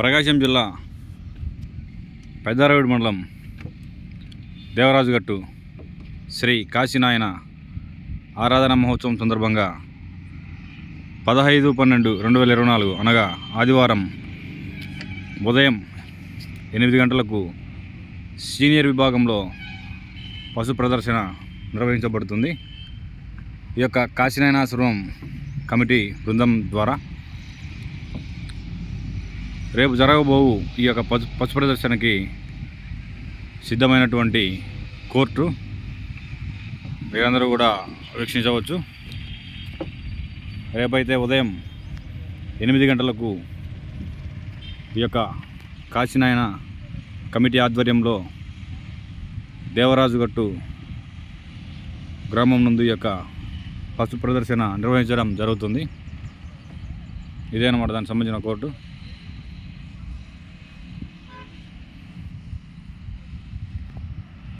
ప్రకాశం జిల్లా పెద్దారవీడు మండలం దేవరాజుగట్టు శ్రీ కాశీనాయన ఆరాధన మహోత్సవం సందర్భంగా పదహైదు పన్నెండు రెండు వేల ఇరవై నాలుగు అనగా ఆదివారం ఉదయం ఎనిమిది గంటలకు సీనియర్ విభాగంలో పశు ప్రదర్శన నిర్వహించబడుతుంది. ఈ యొక్క కాశీనాయనాశ్రమం కమిటీ బృందం ద్వారా రేపు జరగబోవు ఈ యొక్క పశు పశు ప్రదర్శనకి సిద్ధమైనటువంటి కోర్టు. మీరందరూ కూడా వీక్షించవచ్చు. రేపైతే ఉదయం ఎనిమిది గంటలకు ఈ యొక్క కాశీనాయన కమిటీ ఆధ్వర్యంలో దేవరాజుగట్టు గ్రామం నందు ఈ యొక్క పశు ప్రదర్శన నిర్వహించడం జరుగుతుంది. ఇదే అన్నమాట దానికి సంబంధించిన కోర్టు.